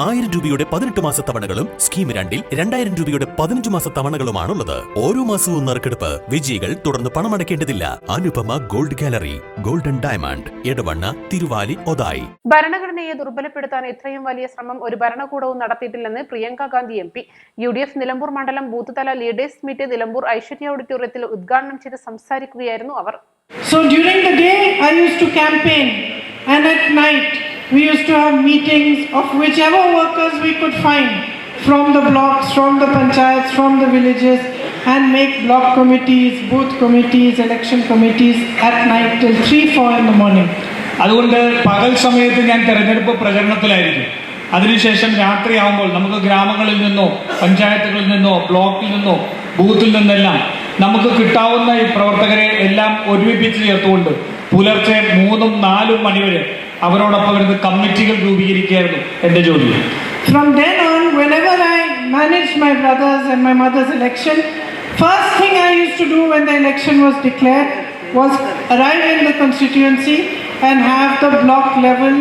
ആയിരം രൂപയുടെ പതിനെട്ട് മാസ തവണകളും സ്കീം രണ്ടിൽ രണ്ടായിരം രൂപയുടെ പതിനഞ്ച് മാസ തവണകളുമാണുള്ളത്. ഓരോ മാസവും നറുക്കെടുപ്പ് വിജയികൾ തുടർന്ന് പണമടയ്ക്കേണ്ടതില്ല. Anupama gold gallery golden diamond Edavanna Thiruvali Othayi. ഭരണഘടനയെ ദുർബലപ്പെടുത്താൻ ഇത്രയും വലിയ ശ്രമം ഒരു ഭരണകൂടവും നടത്തിയിട്ടില്ലെന്ന് Priyanka Gandhi M P. U D F Nilambur മണ്ഡലം ബൂത്ത് തല ലീഡേഴ്സ് മീറ്റ് നിലമ്പൂർ ഐശ്വര്യ ഓഡിറ്റോറിയത്തിൽ ഉദ്ഘാടനം ചെയ്ത് സംസാരിക്കുകയായിരുന്നു അവർ. So during the day, I used to campaign, and at night, we used to have meetings of whichever workers we could find from the blocks, from the panchayats, from the villages, and make block committees, booth committees, election committees at night till 3 4 in the morning. അതുകൊണ്ട് പകൽ സമയത്ത് ഞാൻ തെരഞ്ഞെടുപ്പ് പ്രചരണത്തിലായിരിക്കും അതിനുശേഷം രാത്രിയാവുമ്പോൾ നമുക്ക് ഗ്രാമങ്ങളിൽ നിന്നോ പഞ്ചായത്തുകളിൽ നിന്നോ ബ്ലോക്കിൽ നിന്നോ ബൂത്തിൽ നിന്നെല്ലാം നമുക്ക് കിട്ടാവുന്ന ഈ പ്രവർത്തകരെ എല്ലാം ഒരുമിപ്പിച്ച് ചേർത്തുകൊണ്ട് പുലർച്ചെ മൂന്നും നാലും മണിവരെ അവരോടൊപ്പം ഇരുന്ന് കമ്മിറ്റികൾ രൂപീകരിക്കുകയായിരുന്നു എന്റെ ജോലി From then on, whenever I managed my brother's and my mother's election, first thing I used to do when the election was declared was arrive in the constituency and have the block level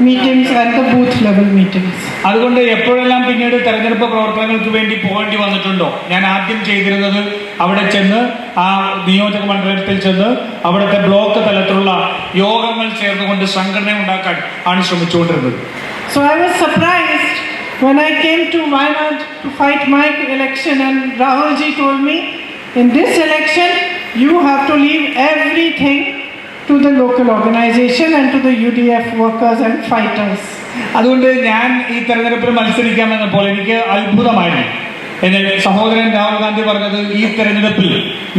meetings and the booth level meetings. അതുകൊണ്ട് എപ്പോഴെല്ലാം പിന്നീട് തെരഞ്ഞെടുപ്പ് പ്രവർത്തനങ്ങൾക്ക് വേണ്ടി പോകേണ്ടി വന്നിട്ടുണ്ടോ ഞാൻ ആദ്യം ചെയ്തിരുന്നത് അവിടെ ചെന്ന് ആ നിയോജക മണ്ഡലത്തിൽ ചെന്ന് അവിടുത്തെ ബ്ലോക്ക് തലത്തിലുള്ള യോഗങ്ങൾ ചേർന്നുകൊണ്ട് സംഘടന ഉണ്ടാക്കാൻ ആണ് ശ്രമിച്ചുകൊണ്ടിരുന്നത് So I was surprised when I came to Wayanad to fight my election and Rahulji told me, in this election, you have to leave everything to the local organization and to the UDF workers and fighters. അതുകൊണ്ട് ഞാൻ ഈ തെരഞ്ഞെടുപ്പിൽ മത്സരിക്കാമെന്നപ്പോൾ എനിക്ക് അത്ഭുതമായിരുന്നു എന്റെ സഹോദരൻ രാഹുൽ ഗാന്ധി പറഞ്ഞത് ഈ തെരഞ്ഞെടുപ്പിൽ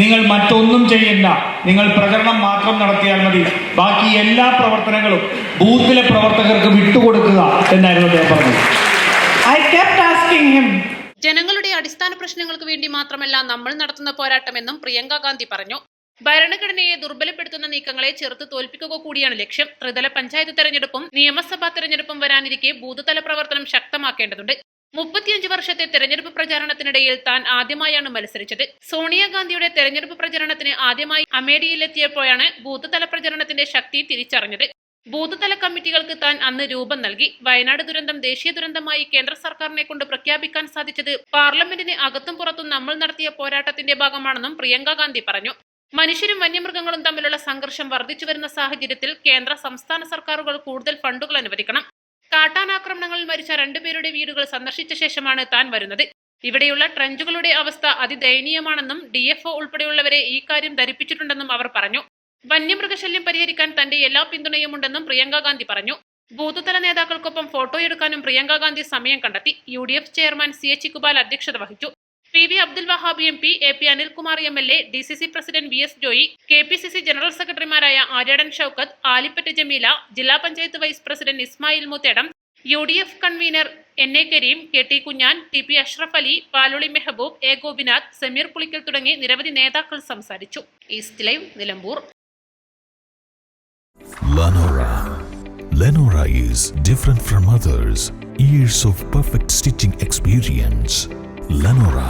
നിങ്ങൾ മറ്റൊന്നും ചെയ്യണ്ട. നിങ്ങൾ പ്രചരണം മാത്രം നടത്തിയാൽ മതി. ബാക്കി എല്ലാ പ്രവർത്തനങ്ങളും ബൂത്തിലെ പ്രവർത്തകർക്ക് വിട്ടുകൊടുക്കുക എന്നായിരുന്നു അദ്ദേഹം പറഞ്ഞത്. ഐ കെപ്റ്റ് ഹിം ജനങ്ങളുടെ അടിസ്ഥാന പ്രശ്നങ്ങൾക്ക് വേണ്ടി മാത്രമല്ല നമ്മൾ നടത്തുന്ന പോരാട്ടമെന്നും പ്രിയങ്ക ഗാന്ധി പറഞ്ഞു. ഭരണഘടനയെ ദുർബലപ്പെടുത്തുന്ന നീക്കങ്ങളെ ചെറുത്ത് തോൽപ്പിക്കുക കൂടിയാണ് ലക്ഷ്യം. ത്രിതല പഞ്ചായത്ത് തെരഞ്ഞെടുപ്പും നിയമസഭാ തെരഞ്ഞെടുപ്പും വരാനിരിക്കെ ബൂത്തുതല പ്രവർത്തനം ശക്തമാക്കേണ്ടതുണ്ട്. മുപ്പത്തിയഞ്ച് വർഷത്തെ തെരഞ്ഞെടുപ്പ് പ്രചാരണത്തിനിടയിൽ താൻ ആദ്യമായാണ് മത്സരിച്ചത്. സോണിയാഗാന്ധിയുടെ തെരഞ്ഞെടുപ്പ് പ്രചരണത്തിന് ആദ്യമായി അമേഠിയിലെത്തിയപ്പോഴാണ് ബൂത്ത് തല പ്രചരണത്തിന്റെ ശക്തി തിരിച്ചറിഞ്ഞത്. ബൂത്ത് തല കമ്മിറ്റികൾക്ക് താൻ അന്ന് രൂപം നൽകി. വയനാട് ദുരന്തം ദേശീയ ദുരന്തമായി കേന്ദ്ര സർക്കാരിനെ കൊണ്ട് പ്രഖ്യാപിക്കാൻ സാധിച്ചത് പാർലമെന്റിന് അകത്തും പുറത്തും നമ്മൾ നടത്തിയ പോരാട്ടത്തിന്റെ ഭാഗമാണെന്നും പ്രിയങ്ക ഗാന്ധി പറഞ്ഞു. മനുഷ്യരും വന്യമൃഗങ്ങളും തമ്മിലുള്ള സംഘർഷം വർദ്ധിച്ചു വരുന്ന സാഹചര്യത്തിൽ കേന്ദ്ര സംസ്ഥാന സർക്കാരുകൾ കൂടുതൽ ഫണ്ടുകൾ അനുവദിക്കണം. കാട്ടാനാക്രമണങ്ങളിൽ മരിച്ച രണ്ടുപേരുടെ വീടുകൾ സന്ദർശിച്ച ശേഷമാണ് താൻ വരുന്നത്. ഇവിടെയുള്ള ട്രഞ്ചുകളുടെ അവസ്ഥ അതിദയനീയമാണെന്നും ഡി എഫ് ഒ ഉൾപ്പെടെയുള്ളവരെ ഈ കാര്യം ധരിപ്പിച്ചിട്ടുണ്ടെന്നും അവർ പറഞ്ഞു. വന്യമൃഗശല്യം പരിഹരിക്കാൻ തന്റെ എല്ലാ പിന്തുണയുമുണ്ടെന്നും പ്രിയങ്ക ഗാന്ധി പറഞ്ഞു. ബൂത്തുതല നേതാക്കൾക്കൊപ്പം ഫോട്ടോയെടുക്കാനും പ്രിയങ്ക ഗാന്ധി സമയം കണ്ടെത്തി. U D F chairman C H Iqbal അധ്യക്ഷത വഹിച്ചു. P V Abdul Wahab M P A P Anilkumar M L A D C C president V S Joy K P C C general സെക്രട്ടറിമാരായ ആര്യാടൻ ഷൌക്കത്ത് ആലിപ്പറ്റ ജമീല ജില്ലാ panchayat vice president Ismail Muthedam U D F convener N A Kareem K T Kunjan T P Ashraf Ali Paluli Mehaboob A Gopinath Sameer Pulikkal തുടങ്ങി നിരവധി നേതാക്കൾ സംസാരിച്ചു east live Nilambur Lenora. Lenora is different from others. Years of perfect stitching experience. Lenora